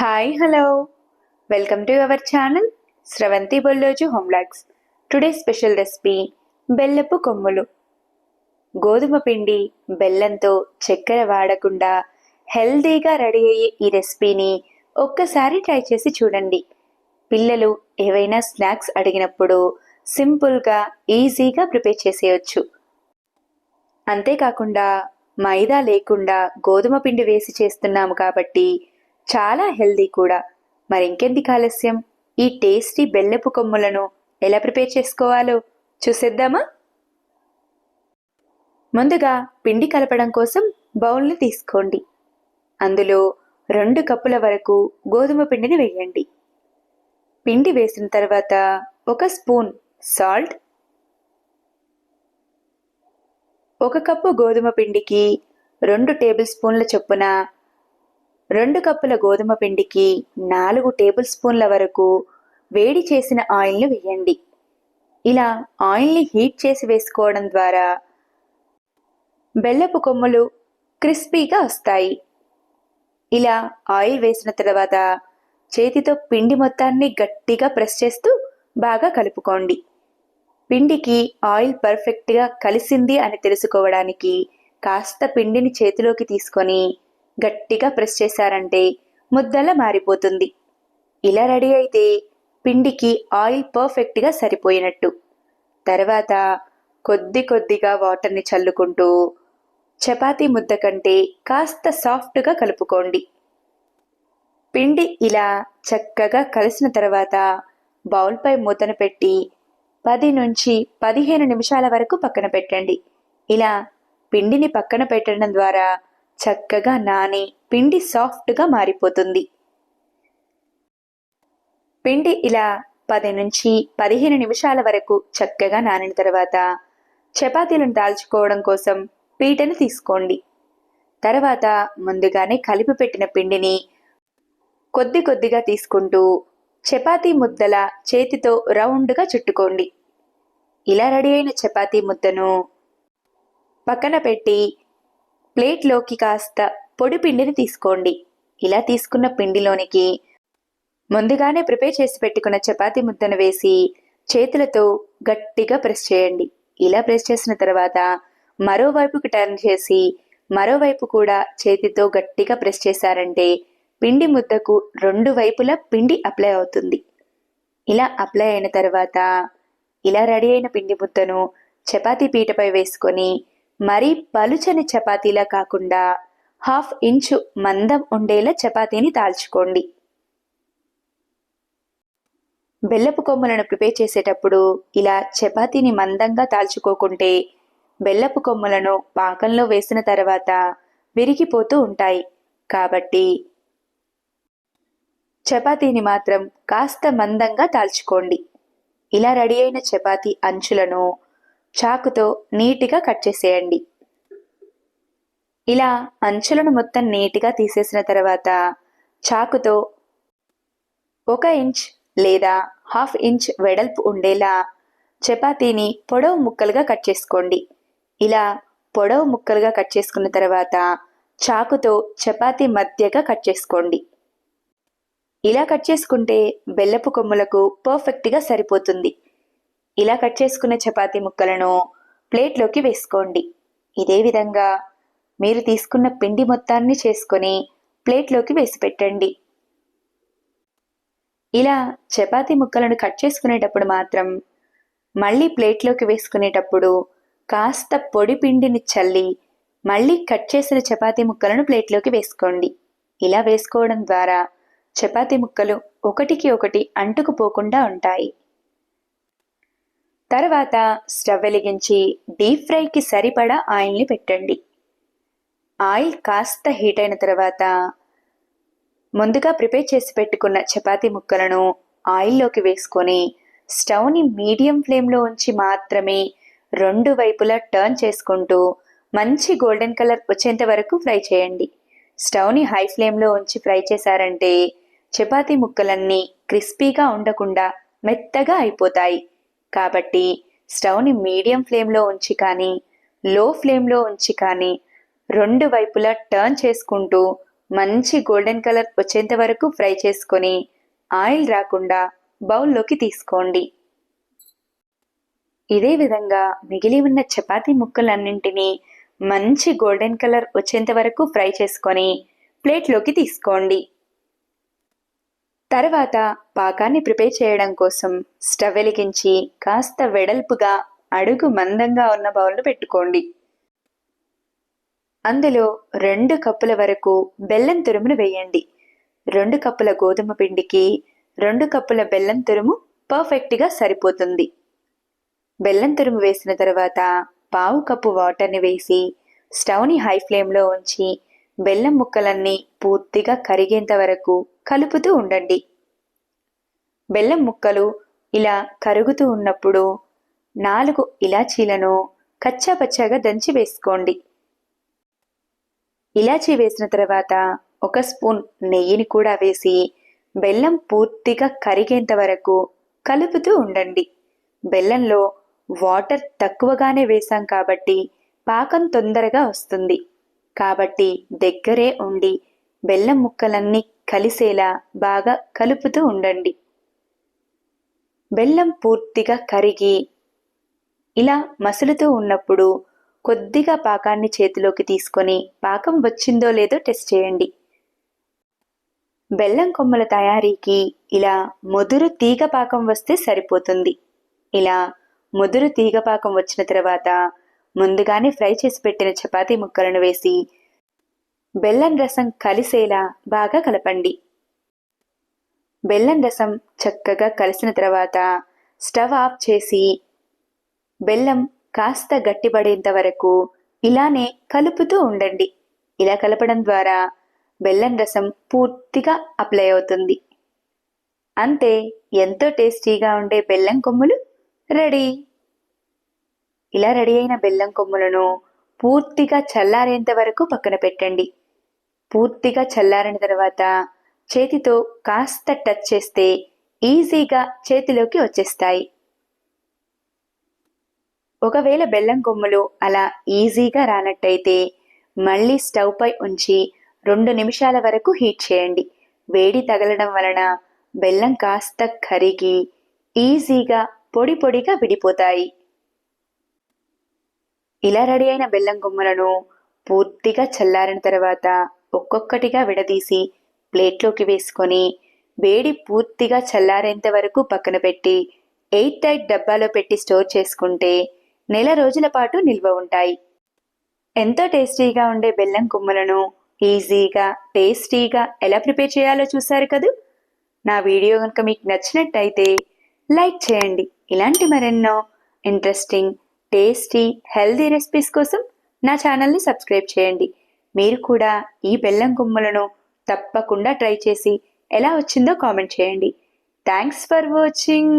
Hi hello welcome to our channel Sravanthi Bolloju home logs today special recipe బెల్లపు కొమ్ములు. గోధుమ పిండి బెల్లంతో చక్కెర వాడకుండా హెల్దీగా రెడీ అయ్యే ఈ రెసిపీని ఒక్కసారి ట్రై చేసి చూడండి. పిల్లలు ఏవైనా స్నాక్స్ అడిగినప్పుడు సింపుల్గా ఈజీగా ప్రిపేర్ చేసేయచ్చు. అంతేకాకుండా మైదా లేకుండా గోధుమ పిండి వేసి చేస్తున్నాము కాబట్టి చాలా హెల్దీ కూడా. మరింకెందుకు ఆలస్యం? ఈ టేస్టీ బెల్లపు కొమ్ములను ఎలా ప్రిపేర్ చేసుకోవాలో చూసేద్దామా? ముందుగా పిండి కలపడం కోసం బౌల్ని తీసుకోండి. అందులో రెండు కప్పుల వరకు గోధుమ పిండిని వేయండి. పిండి వేసిన తర్వాత ఒక స్పూన్ సాల్ట్ ఒక కప్పు గోధుమ పిండికి రెండు టేబుల్ స్పూన్ల చొప్పున రెండు కప్పుల గోధుమ పిండికి నాలుగు టేబుల్ స్పూన్ల వరకు వేడి చేసిన ఆయిల్ను వేయండి. ఇలా ఆయిల్ని హీట్ చేసి వేసుకోవడం ద్వారా బెల్లపు కొమ్ములు క్రిస్పీగా వస్తాయి. ఇలా ఆయిల్ వేసిన తర్వాత చేతితో పిండి మొత్తాన్ని గట్టిగా ప్రెస్ చేస్తూ బాగా కలుపుకోండి. పిండికి ఆయిల్ పర్ఫెక్ట్గా కలిసింది అని తెలుసుకోవడానికి కాస్త పిండిని చేతిలోకి తీసుకొని గట్టిగా ప్రెస్ చేశారంటే ముద్దలా మారిపోతుంది. ఇలా రెడీ అయితే పిండికి ఆయిల్ పర్ఫెక్ట్గా సరిపోయినట్టు. తర్వాత కొద్ది కొద్దిగా వాటర్ని చల్లుకుంటూ చపాతీ ముద్ద కంటే కాస్త సాఫ్ట్గా కలుపుకోండి. పిండి ఇలా చక్కగా కలిసిన తర్వాత బౌల్పై మూతను పెట్టి పది నుంచి పదిహేను నిమిషాల వరకు పక్కన పెట్టండి. ఇలా పిండిని పక్కన పెట్టడం ద్వారా చక్కగా నాని పిండి సాఫ్ట్గా మారిపోతుంది. పిండి ఇలా పది నుంచి పదిహేను నిమిషాల వరకు చక్కగా నానిన తర్వాత చపాతీలను దాల్చుకోవడం కోసం పీటను తీసుకోండి. తర్వాత ముందుగానే కలిపి పెట్టిన పిండిని కొద్ది కొద్దిగా తీసుకుంటూ చపాతీ ముద్దల చేతితో రౌండ్గా చుట్టుకోండి. ఇలా రెడీ అయిన చపాతీ ముద్దను పక్కన పెట్టి ప్లేట్లోకి కాస్త పొడి పిండిని తీసుకోండి. ఇలా తీసుకున్న పిండిలోనికి ముందుగానే ప్రిపేర్ చేసి పెట్టుకున్న చపాతీ ముద్దను వేసి చేతులతో గట్టిగా ప్రెస్ చేయండి. ఇలా ప్రెస్ చేసిన తర్వాత మరోవైపుకి టర్న్ చేసి మరోవైపు కూడా చేతితో గట్టిగా ప్రెస్ చేశారంటే పిండి ముద్దకు రెండు వైపులా పిండి అప్లై అవుతుంది. ఇలా అప్లై అయిన తర్వాత ఇలా రెడీ అయిన పిండి ముద్దను చపాతీ పీటపై వేసుకొని మరీ పలుచని చపాతీలా కాకుండా హాఫ్ ఇంచు మందం ఉండేలా చపాతీని తాల్చుకోండి. బెల్లపు కొమ్ములను ప్రిపేర్ చేసేటప్పుడు ఇలా చపాతీని మందంగా తాల్చుకోకుంటే బెల్లపు కొమ్ములను పాకంలో వేసిన తర్వాత విరిగిపోతూ ఉంటాయి. కాబట్టి చపాతీని మాత్రం కాస్త మందంగా తాల్చుకోండి. ఇలా రెడీ అయిన చపాతీ అంచులను చాకుతో నీట్గా కట్ చేసేయండి. ఇలా అంచులను మొత్తం నీట్గా తీసేసిన తర్వాత చాకుతో ఒక ఇంచ్ లేదా హాఫ్ ఇంచ్ వెడల్పు ఉండేలా చపాతీని పొడవు ముక్కలుగా కట్ చేసుకోండి. ఇలా పొడవు ముక్కలుగా కట్ చేసుకున్న తర్వాత చాకుతో చపాతీ మధ్యగా కట్ చేసుకోండి. ఇలా కట్ చేసుకుంటే బెల్లపు కొమ్ములకు పర్ఫెక్ట్గా సరిపోతుంది. ఇలా కట్ చేసుకున్న చపాతీ ముక్కలను ప్లేట్లోకి వేసుకోండి. ఇదే విధంగా మీరు తీసుకున్న పిండి మొత్తాన్ని చేసుకొని ప్లేట్లోకి వేసి పెట్టండి. ఇలా చపాతీ ముక్కలను కట్ చేసుకునేటప్పుడు మాత్రం మళ్ళీ ప్లేట్లోకి వేసుకునేటప్పుడు కాస్త పొడి పిండిని చల్లి మళ్ళీ కట్ చేసిన చపాతీ ముక్కలను ప్లేట్లోకి వేసుకోండి. ఇలా వేసుకోవడం ద్వారా చపాతీ ముక్కలు ఒకటికి ఒకటి అంటుకుపోకుండా ఉంటాయి. తర్వాత స్టవ్ వెలిగించి డీప్ ఫ్రైకి సరిపడా ఆయిల్ని పెట్టండి. ఆయిల్ కాస్త హీట్ అయిన తర్వాత ముందుగా ప్రిపేర్ చేసి పెట్టుకున్న చపాతీ ముక్కలను ఆయిల్లోకి వేసుకొని స్టవ్ని మీడియం ఫ్లేమ్లో ఉంచి మాత్రమే రెండు వైపులా టర్న్ చేసుకుంటూ మంచి గోల్డెన్ కలర్ వచ్చేంత వరకు ఫ్రై చేయండి. స్టవ్ని హై ఫ్లేమ్లో ఉంచి ఫ్రై చేశారంటే చపాతీ ముక్కలన్నీ క్రిస్పీగా ఉండకుండా మెత్తగా అయిపోతాయి. కాబట్టి స్టవ్ని మీడియం ఫ్లేమ్లో ఉంచి కానీ లో ఫ్లేమ్లో ఉంచి కానీ రెండు వైపులా టర్న్ చేసుకుంటూ మంచి గోల్డెన్ కలర్ వచ్చేంత వరకు ఫ్రై చేసుకొని ఆయిల్ రాకుండా బౌల్లోకి తీసుకోండి. ఇదే విధంగా మిగిలి ఉన్న చపాతీ ముక్కలన్నింటినీ మంచి గోల్డెన్ కలర్ వచ్చేంత వరకు ఫ్రై చేసుకొని ప్లేట్లోకి తీసుకోండి. తర్వాత పాకాన్ని ప్రిపేర్ చేయడం కోసం స్టవ్ వెలిగించి కాస్త వెడల్పుగా అడుగు మందంగా ఉన్న బౌల్ను పెట్టుకోండి. అందులో రెండు కప్పుల వరకు బెల్లం తురుమును వేయండి. రెండు కప్పుల గోధుమ పిండికి రెండు కప్పుల బెల్లం తురుము పర్ఫెక్ట్గా సరిపోతుంది. బెల్లం తురుము వేసిన తర్వాత పావు కప్పు వాటర్ని వేసి స్టవ్ని హై ఫ్లేమ్లో ఉంచి బెల్లం ముక్కలన్నీ పూర్తిగా కరిగేంత వరకు కలుపుతూ ఉండండి. బెల్లం ముక్కలు ఇలా కరుగుతూ ఉన్నప్పుడు నాలుగు ఇలాచీలను కచ్చాపచ్చాగా దంచి వేసుకోండి. ఇలాచీ వేసిన తర్వాత ఒక స్పూన్ నెయ్యిని కూడా వేసి బెల్లం పూర్తిగా కరిగేంత వరకు కలుపుతూ ఉండండి. బెల్లంలో వాటర్ తక్కువగానే వేశాం కాబట్టి పాకం తొందరగా వస్తుంది. కాబట్టి దగ్గరే ఉండి బెల్లం ముక్కలన్నీ కలిసేలా బాగా కలుపుతూ ఉండండి. బెల్లం పూర్తిగా కరిగి ఇలా మసులుతూ ఉన్నప్పుడు కొద్దిగా పాకాన్ని చేతిలోకి తీసుకొని పాకం వచ్చిందో లేదో టెస్ట్ చేయండి. బెల్లం కొమ్మల తయారీకి ఇలా ముదురు తీగ పాకం వస్తే సరిపోతుంది. ఇలా ముదురు తీగ పాకం వచ్చిన తర్వాత ముందుగానే ఫ్రై చేసి పెట్టిన చపాతీ ముక్కలను వేసి బెల్లం రసం కలిసేలా బాగా కలపండి. బెల్లం రసం చక్కగా కలిసిన తర్వాత స్టవ్ ఆఫ్ చేసి బెల్లం కాస్త గట్టిపడేంత వరకు ఇలానే కలుపుతూ ఉండండి. ఇలా కలపడం ద్వారా బెల్లం రసం పూర్తిగా అప్లై అవుతుంది. అంతే ఎంతో టేస్టీగా ఉండే బెల్లం కొమ్ములు రెడీ. ఇలా రెడీ అయిన బెల్లం కొమ్ములను పూర్తిగా చల్లారేంత వరకు పక్కన పెట్టండి. పూర్తిగా చల్లారిన తర్వాత చేతితో కాస్త టచ్ చేస్తే ఈజీగా చేతిలోకి వచ్చేస్తాయి. ఒకవేళ బెల్లం కొమ్ములు అలా ఈజీగా రానట్టయితే మళ్ళీ స్టవ్ పై ఉంచి రెండు నిమిషాల వరకు హీట్ చేయండి. వేడి తగలడం వలన బెల్లం కాస్త కరిగి ఈజీగా పొడి పొడిగా విడిపోతాయి. ఇలా రెడీ అయిన బెల్లం గుమ్మలను పూర్తిగా చల్లారిన తర్వాత ఒక్కొక్కటిగా విడదీసి ప్లేట్లోకి వేసుకొని వేడి పూర్తిగా చల్లారేంత వరకు పక్కన పెట్టి ఎయిట్ టైట్ డబ్బాలో పెట్టి స్టోర్ చేసుకుంటే నెల రోజుల పాటు నిల్వ ఉంటాయి. ఎంతో టేస్టీగా ఉండే బెల్లం కుమ్మలను ఈజీగా టేస్టీగా ఎలా ప్రిపేర్ చేయాలో చూసారు కదూ? నా వీడియో కనుక మీకు నచ్చినట్టయితే లైక్ చేయండి. ఇలాంటి మరెన్నో ఇంట్రెస్టింగ్ టేస్టీ హెల్దీ రెసిపీస్ కోసం నా ఛానల్ని సబ్స్క్రైబ్ చేయండి. మీరు కూడా ఈ బెల్లం కొమ్ములను తప్పకుండా ట్రై చేసి ఎలా వచ్చిందో కామెంట్ చేయండి. Thanks for watching.